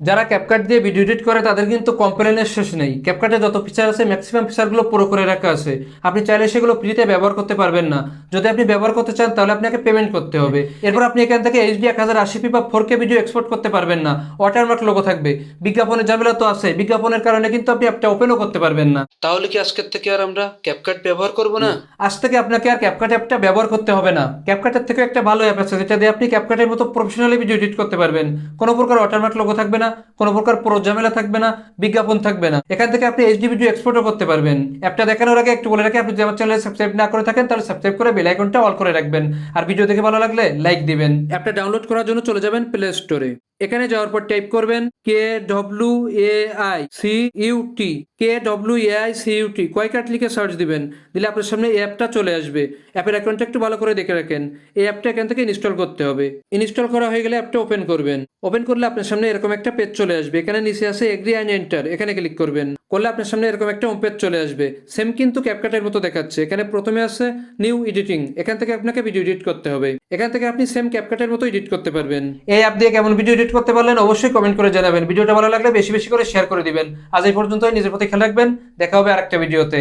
যারা ক্যাপকাট দিয়ে video edit করে তাদের কিন্তু কমপ্লেনের শেষ নেই। ক্যাপকাটে যত ফিচার আছে ম্যাক্সিমাম ফিচারগুলো পুরো করে রাখা আছে। আপনি চাইলে সেগুলো ফ্রিতে ব্যবহার করতে পারবেন না। যদি আপনি ব্যবহার করতে চান তাহলে আপনাকে পেমেন্ট করতে হবে। এরপর আপনি এখান থেকে এইচডি এক হাজার আশি পি বা ফোর কে ভিডিও এক্সপোর্ট করতে পারবেন না। ওয়াটারমার্ক লোগো থাকবে। বিজ্ঞাপনের ঝামেলা তো আছে। বিজ্ঞাপনের কারণে কিন্তু আপনি অ্যাপটা ওপেনও করতে পারবেন না। তাহলে কি আজকের থেকে আর আমরা ক্যাপকাট ব্যবহার করব না? আজ থেকে আপনাকে আর ক্যাপকাট অ্যাপটা ব্যবহার করতে হবে না। ক্যাপকাটের থেকে একটা ভালো অ্যাপ আছে যেটা দিয়ে আপনি ক্যাপকাটের মতো প্রফেশনালি ভিডিও এডিট করতে পারবেন। কোনো প্রকার ওয়াটারমার্ক লোগো থাকবে না। কোনো প্রকার পুরো ঝামেলা থাকবে না, বিজ্ঞাপন থাকবে না। এখান থেকে আপনি এইচডি ভিডিও এক্সপোর্টও করতে পারবেন। অ্যাপটা দেখানোর আগে একটু বলে রাখি, আপনি যদি আমার চ্যানেলে সাবস্ক্রাইব না করে থাকেন, তাহলে সাবস্ক্রাইব করে বেল আইকনটা অল করে রাখবেন। আর ভিডিও দেখে ভালো লাগলে লাইক দিবেন। অ্যাপটা ডাউনলোড করার জন্য চলে যাবেন প্লে স্টোরে এখানে যাওয়ার পর টাইপ করবেন K W A I C U T K W A I C U T কয়কাট লিখে সার্চ দিবেন, দিলে আপনার সামনে অ্যাপটা চলে আসবে। অ্যাপের অ্যাকাউন্টটা একটু ভালো করে দেখে রাখেন, এই অ্যাপটা এখান থেকে ইনস্টল করতে হবে। ইনস্টল করা হয়ে গেলে অ্যাপটা ওপেন করবেন। ওপেন করলে আপনার সামনে এরকম একটা পেজ চলে আসবে, এখানে নিচে আসে এগ্রি অ্যান্ড এন্টার এখানে ক্লিক করবেন। করলে আপনার সামনে এরকম একটা হোম পেজ চলে আসবে। সেম কিন্তু ক্যাপকাটের মতো দেখাচ্ছে। এখানে প্রথমে আছে নিউ এডিটিং এখান থেকে আপনাকে ভিডিও এডিট করতে হবে। এখান থেকে আপনি সেম ক্যাপকাটের মতো এডিট করতে পারবেন। এই অ্যাপ দিয়ে কেমন ভিডিও এডিট করতে পারলেন অবশ্যই কমেন্ট করে জানাবেন। ভিডিওটা ভালো লাগলে বেশি বেশি করে শেয়ার করে দিবেন। আজ এই পর্যন্তই। নিজের প্রতি খেয়াল রাখবেন। দেখা হবে আরেকটা ভিডিওতে